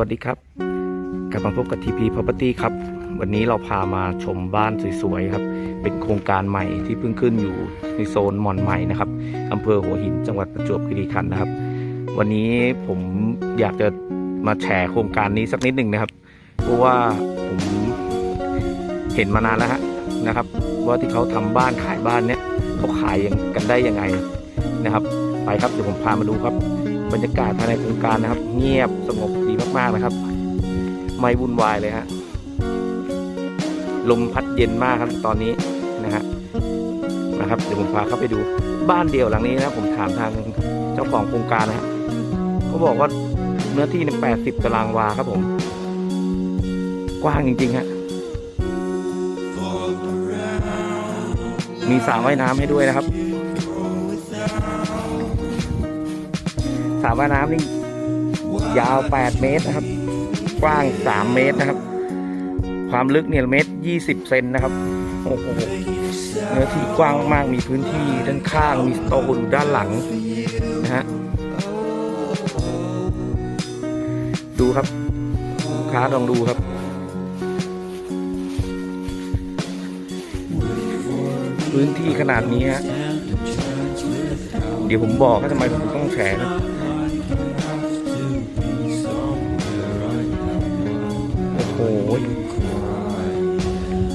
วัสดีครับ กลับมาพบกับ TP Property ครับ วันนี้เราพามาชมบ้านสวยๆครับ เป็นโครงการใหม่ที่เพิ่งขึ้นอยู่ในโซนหม่อนใหม่นะครับอำเภอหัวหินจังหวัดประจวบคีรีขันธ์นะครับ วันนี้ผมอยากจะมาแชร์โครงการนี้สักนิดหนึ่งนะครับ เพราะว่าผมเห็นมานานแล้วฮะนะครับ ว่าที่เขาทำบ้านขายบ้านเนี้ยเขาขายกันได้ยังไงนะครับ ไปครับเดี๋ยวผมพามาดูครับ บรรยากาศภายในโครงการนะครับ เงียบสงบดีมากๆนะครับ ไม่วุ่นวายเลยฮะลมพัดเย็นมากครับตอนนี้นะฮะนะครับเดี๋ยวผมพาเข้าไปดูบ้านเดี่ยวหลังนี้นะผมถามทางเจ้าของโครงการนะฮะเขาบอกว่าเนื้อที่ในแปดสิบตารางวาครับผม กว้างจริงๆฮะมีสระว่ายน้ำให้ด้วยนะครับ สระว่ายน้ำนี่ยาว 8 เมตรนะครับ กว้าง 3 เมตรนะครับ ความลึกเนี่ยเมตร 20 เซนนะครับ โอ้โห เนื้อที่กว้างมาก มีพื้นที่ด้านข้าง มีสโตร์อยู่ด้านหลังนะฮะ ดูครับลูกค้าลองดูครับพื้นที่ขนาดนี้ฮะ เดี๋ยวผมบอกว่าทำไมผมต้องแฉนะ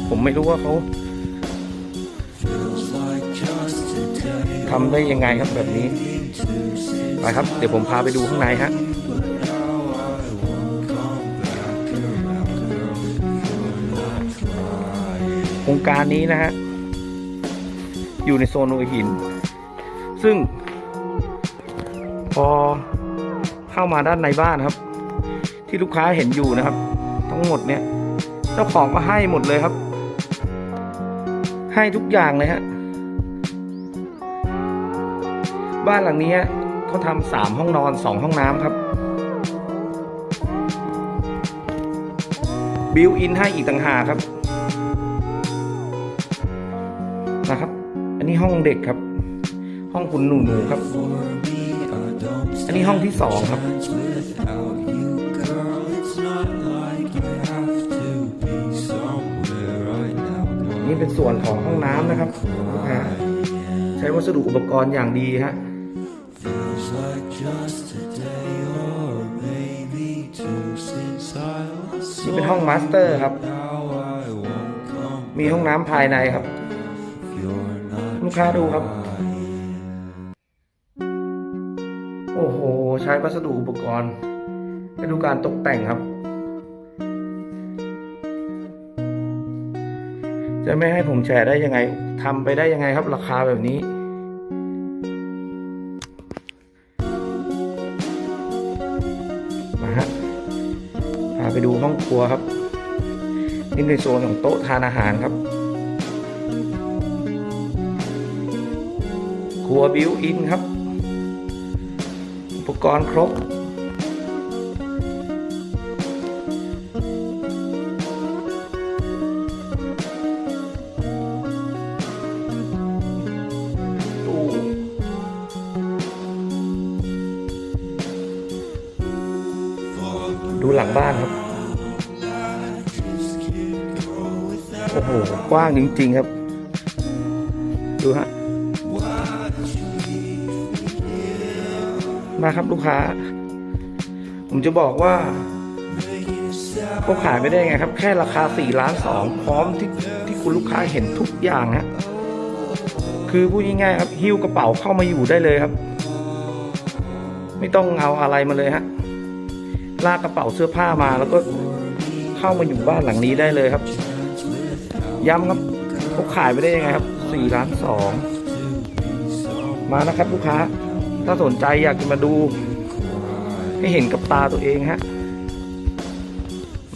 ผมไม่รู้ว่าเขาทำได้ยังไงครับแบบนี้ ไปครับ เดี๋ยวผมพาไปดูข้างในฮะโครงการนี้นะฮะ อยู่ในโซนหัวหิน ซึ่ง พอเข้ามาด้านในบ้านครับ ที่ลูกค้าเห็นอยู่นะครับ ทั้งหมดเนี่ย เจ้าของก็ให้หมดเลยครับ ให้ทุกอย่างเลยฮะ บ้านหลังนี้เขาทำสามห้องนอนสองห้องน้ำครับ บิวอินให้อีกต่างหากครับ นะครับ อันนี้ห้องเด็กครับ ห้องคุณหนูหนูครับ อันนี้ห้องที่สองครับ นี่เป็นส่วนของห้องน้ำนะครับลูกค้าใช้วัสดุอุปกรณ์อย่างดีฮะนี่เป็นห้องมาสเตอร์ครับ มีห้องน้ำภายในครับ ลูกค้าดูครับ โอ้โห ใช้วัสดุอุปกรณ์ให้ดูการตกแต่งครับ จะไม่ให้ผมแชร์ได้ยังไงทำไปได้ยังไงครับ ราคาแบบนี้ มาฮะพาไปดูห้องครัวครับนี่ในโซนของโต๊ะทานอาหารครับ ครัวบิวอินครับ อุปกรณ์ครบ ดูหลังบ้านครับ โอ้โห กว้างจริง ๆ ครับ ดูฮะ มาครับลูกค้า ผมจะบอกว่าเขาขายไม่ได้ไงครับ แค่ราคา4ล้านสองพร้อมที่ที่คุณลูกค้าเห็นทุกอย่างฮะคือพูดง่ายๆครับ หิ้วกระเป๋าเข้ามาอยู่ได้เลยครับ ไม่ต้องเอาอะไรมาเลยฮะ ลากกระเป๋าเสื้อผ้ามาแล้วก็เข้ามาอยู่บ้านหลังนี้ได้เลยครับ ย้ำครับเขาขายไปได้ยังไงครับสี่ล้านสองมานะครับลูกค้า ถ้าสนใจอยากจะมาดู ให้เห็นกับตาตัวเองฮะ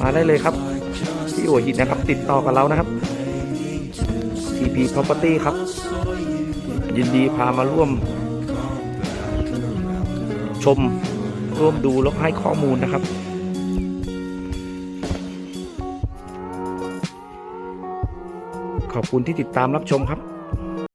มาได้เลยครับ ที่หัวหินนะครับ ติดต่อกับเรานะครับ TP Property ครับ ยินดีพามาร่วม ชม ร่วมดูแล้วให้ข้อมูลนะครับขอบคุณที่ติดตามรับชมครับ